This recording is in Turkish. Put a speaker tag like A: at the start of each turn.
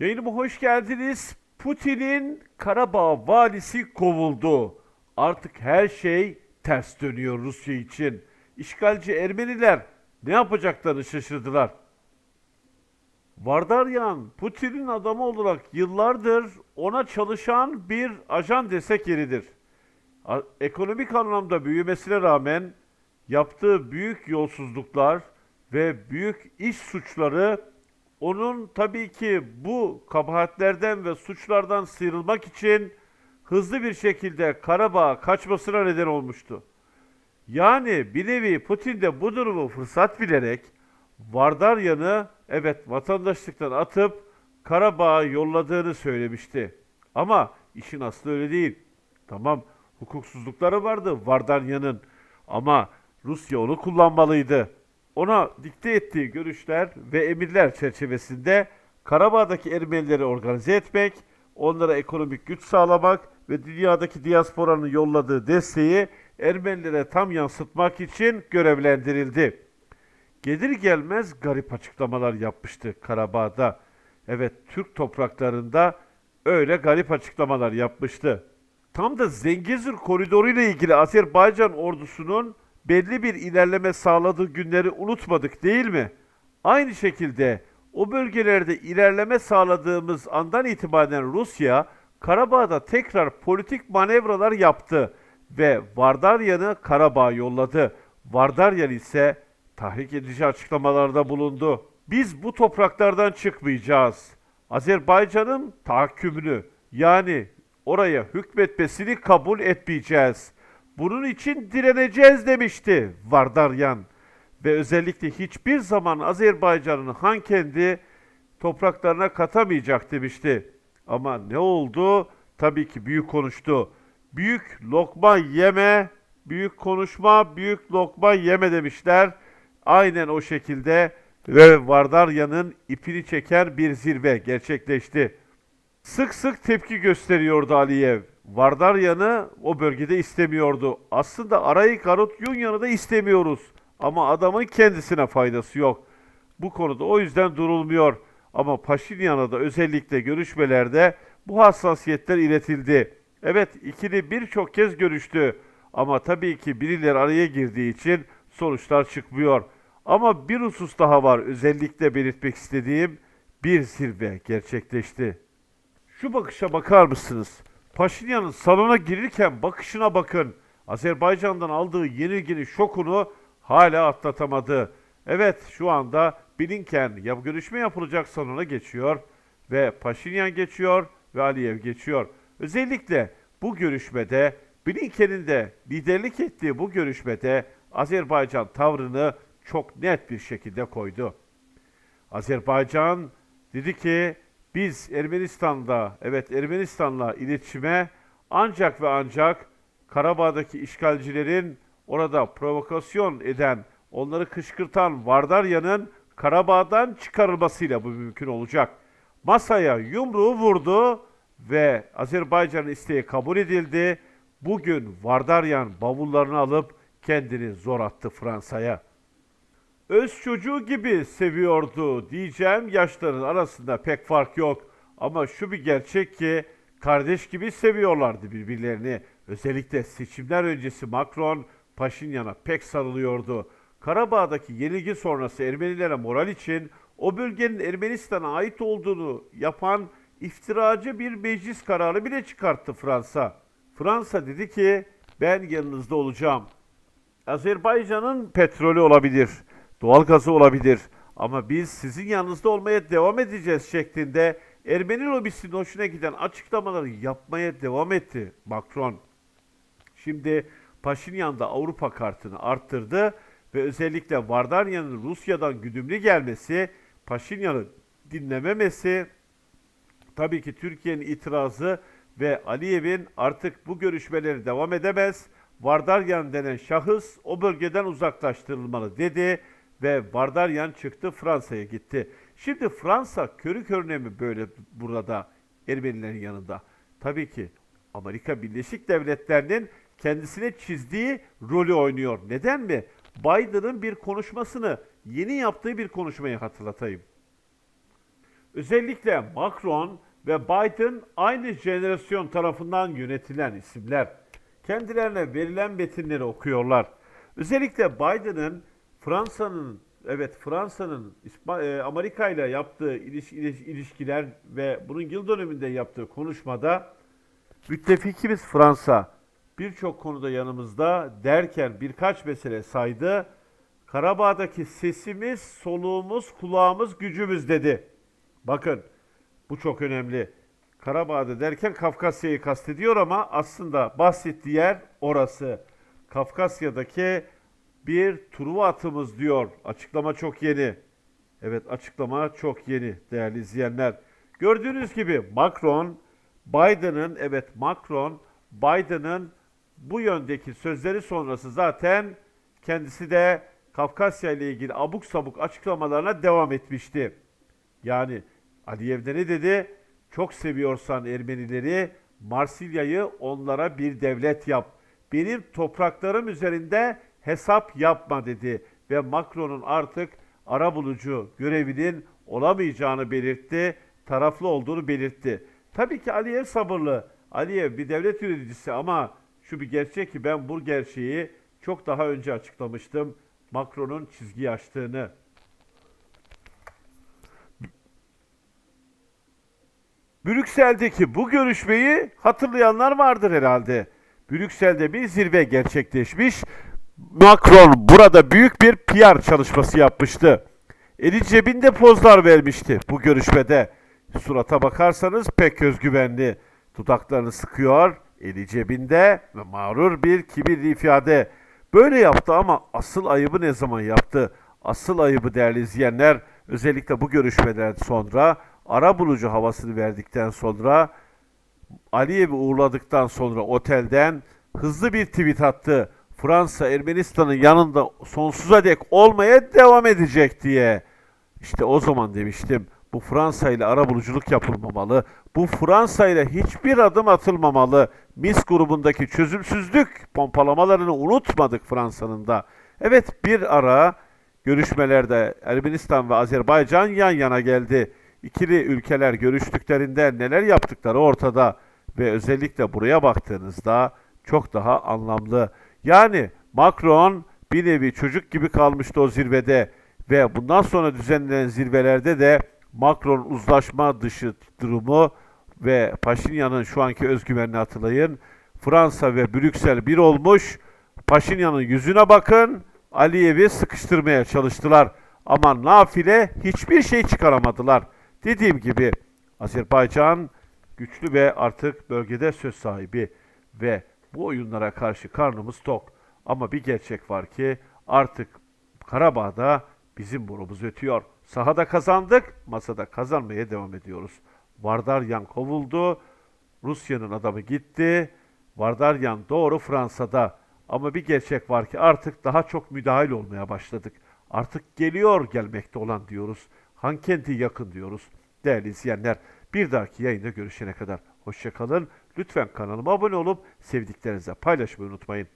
A: Yayınıma hoş geldiniz. Putin'in Karabağ valisi kovuldu. Artık her şey ters dönüyor Rusya için. İşgalci Ermeniler ne yapacaklarını şaşırdılar. Vardaryan, Putin'in adamı olarak yıllardır ona çalışan bir ajan desek yeridir. Ekonomik anlamda büyümesine rağmen yaptığı büyük yolsuzluklar ve büyük iş suçları onun tabii ki bu kabahatlerden ve suçlardan sıyrılmak için hızlı bir şekilde Karabağ'a kaçmasına neden olmuştu. Yani bir nevi Putin de bu durumu fırsat bilerek Vardaryan'ı evet vatandaşlıktan atıp Karabağ'a yolladığını söylemişti. Ama işin aslı öyle değil. Tamam hukuksuzlukları vardı Vardaryan'ın ama Rusya onu kullanmalıydı. Ona dikte ettiği görüşler ve emirler çerçevesinde Karabağ'daki Ermenileri organize etmek, onlara ekonomik güç sağlamak ve dünyadaki diasporanın yolladığı desteği Ermenilere tam yansıtmak için görevlendirildi. Gelir gelmez garip açıklamalar yapmıştı Karabağ'da. Evet Türk topraklarında öyle garip açıklamalar yapmıştı. Tam da Zengezur koridoru ile ilgili Azerbaycan ordusunun belli bir ilerleme sağladığı günleri unutmadık değil mi? Aynı şekilde o bölgelerde ilerleme sağladığımız andan itibaren Rusya Karabağ'da tekrar politik manevralar yaptı ve Vardaryan'ı Karabağ'a yolladı. Vardaryan ise tahrik edici açıklamalarda bulundu. Biz bu topraklardan çıkmayacağız. Azerbaycan'ın tahakkümünü yani oraya hükmetmesini kabul etmeyeceğiz. Bunun için direneceğiz demişti Vardaryan. Ve özellikle hiçbir zaman Azerbaycan'ın Hankendi topraklarına katamayacak demişti. Ama ne oldu? Tabii ki büyük konuştu. Büyük lokma yeme, büyük konuşma, büyük lokma yeme demişler. Aynen o şekilde ve Vardarya'nın ipini çeken bir zirve gerçekleşti. Sık sık tepki gösteriyordu Aliyev. Vardaryan'ı o bölgede istemiyordu. Aslında Arayı Karut Yunyan'ı da istemiyoruz. Ama adamın kendisine faydası yok. Bu konuda o yüzden durulmuyor. Ama Paşinyan'a da özellikle görüşmelerde bu hassasiyetler iletildi. Evet ikili birçok kez görüştü. Ama tabii ki birileri araya girdiği için sonuçlar çıkmıyor. Ama bir husus daha var özellikle belirtmek istediğim bir zirve gerçekleşti. Şu bakışa bakar mısınız? Paşinyan'ın salona girirken bakışına bakın. Azerbaycan'dan aldığı yenilginin şokunu hala atlatamadı. Evet şu anda Blinken ya görüşme yapılacak salona geçiyor ve Paşinyan geçiyor ve Aliyev geçiyor. Özellikle bu görüşmede Blinken'in de liderlik ettiği bu görüşmede Azerbaycan tavrını çok net bir şekilde koydu. Azerbaycan dedi ki biz Ermenistan'da, evet Ermenistan'la iletişime ancak ve ancak Karabağ'daki işgalcilerin orada provokasyon eden, onları kışkırtan Vardarya'nın Karabağ'dan çıkarılmasıyla bu mümkün olacak. Masaya yumruğu vurdu ve Azerbaycan'ın isteği kabul edildi. Bugün Vardaryan bavullarını alıp kendini zor attı Fransa'ya öz çocuğu gibi seviyordu diyeceğim yaşların arasında pek fark yok. Ama şu bir gerçek ki kardeş gibi seviyorlardı birbirlerini. Özellikle seçimler öncesi Macron Paşinyan'a pek sarılıyordu. Karabağ'daki yenilgi sonrası Ermenilere moral için o bölgenin Ermenistan'a ait olduğunu yapan iftiracı bir meclis kararı bile çıkarttı Fransa. Fransa dedi ki ben yanınızda olacağım. Azerbaycan'ın petrolü olabilir, doğalgazı olabilir ama biz sizin yanınızda olmaya devam edeceğiz şeklinde Ermeni lobisinin hoşuna giden açıklamaları yapmaya devam etti Macron. Şimdi Paşinyan da Avrupa kartını arttırdı ve özellikle Vardarya'nın Rusya'dan güdümlü gelmesi, Paşinyan'ı dinlememesi, tabii ki Türkiye'nin itirazı ve Aliyev'in artık bu görüşmeleri devam edemez. Vardaryan denen şahıs o bölgeden uzaklaştırılmalı dedi ve Vardaryan çıktı Fransa'ya gitti. Şimdi Fransa körü körüne mi böyle burada Ermenilerin yanında? Tabii ki Amerika Birleşik Devletleri'nin kendisine çizdiği rolü oynuyor. Neden mi? Biden'ın bir konuşmasını, yeni yaptığı bir konuşmayı hatırlatayım. Özellikle Macron ve Biden aynı jenerasyon tarafından yönetilen isimler. Kendilerine verilen metinleri okuyorlar. Özellikle Biden'ın Fransa'nın evet Fransa'nın e, Amerika ile yaptığı iliş- iliş- ilişkiler ve bunun yıl dönümünde yaptığı konuşmada müttefikimiz Fransa birçok konuda yanımızda derken birkaç mesele saydı. Karabağ'daki sesimiz, soluğumuz, kulağımız, gücümüz dedi. Bakın bu çok önemli. Karabağ'da derken Kafkasya'yı kastediyor ama aslında bahsettiği yer orası. Kafkasya'daki bir Truva atımız diyor. Açıklama çok yeni. Evet açıklama çok yeni değerli izleyenler. Gördüğünüz gibi Macron, Biden'ın evet Macron, Biden'ın bu yöndeki sözleri sonrası zaten kendisi de Kafkasya ile ilgili abuk sabuk açıklamalarına devam etmişti. Yani Aliyev de ne dedi? Çok seviyorsan Ermenileri Marsilya'yı onlara bir devlet yap. Benim topraklarım üzerinde hesap yapma dedi. Ve Macron'un artık arabulucu görevinin olamayacağını belirtti. Taraflı olduğunu belirtti. Tabii ki Aliyev sabırlı. Aliyev bir devlet yöneticisi ama şu bir gerçek ki ben bu gerçeği çok daha önce açıklamıştım. Macron'un çizgi açtığını. Brüksel'deki bu görüşmeyi hatırlayanlar vardır herhalde. Brüksel'de bir zirve gerçekleşmiş. Macron burada büyük bir PR çalışması yapmıştı. Eli cebinde pozlar vermişti bu görüşmede. Surata bakarsanız pek özgüvenli. Dudaklarını sıkıyor, eli cebinde ve mağrur bir kibirli ifade. Böyle yaptı ama asıl ayıbı ne zaman yaptı? Asıl ayıbı değerli izleyenler özellikle bu görüşmeden sonra ara bulucu havasını verdikten sonra Aliyev'i uğurladıktan sonra otelden hızlı bir tweet attı. Fransa Ermenistan'ın yanında sonsuza dek olmaya devam edecek diye. İşte o zaman demiştim bu Fransa ile arabuluculuk yapılmamalı. Bu Fransa ile hiçbir adım atılmamalı. Mis grubundaki çözümsüzlük pompalamalarını unutmadık Fransa'nın da. Evet bir ara görüşmelerde Ermenistan ve Azerbaycan yan yana geldi. İkili ülkeler görüştüklerinde neler yaptıkları ortada ve özellikle buraya baktığınızda çok daha anlamlı. Yani Macron bir nevi çocuk gibi kalmıştı o zirvede ve bundan sonra düzenlenen zirvelerde de Macron uzlaşma dışı durumu ve Paşinyan'ın şu anki özgüvenini hatırlayın. Fransa ve Brüksel bir olmuş. Paşinyan'ın yüzüne bakın. Aliyev'i sıkıştırmaya çalıştılar. Ama nafile hiçbir şey çıkaramadılar. Dediğim gibi Azerbaycan güçlü ve artık bölgede söz sahibi ve bu oyunlara karşı karnımız tok. Ama bir gerçek var ki artık Karabağ'da bizim burumuz ötüyor. Sahada kazandık, masada kazanmaya devam ediyoruz. Vardaryan kovuldu, Rusya'nın adamı gitti. Vardaryan doğru Fransa'da. Ama bir gerçek var ki artık daha çok müdahil olmaya başladık. Artık geliyor gelmekte olan diyoruz. Hankenti yakın diyoruz. Değerli izleyenler bir dahaki yayında görüşene kadar hoşçakalın. Lütfen kanalıma abone olup sevdiklerinize paylaşmayı unutmayın.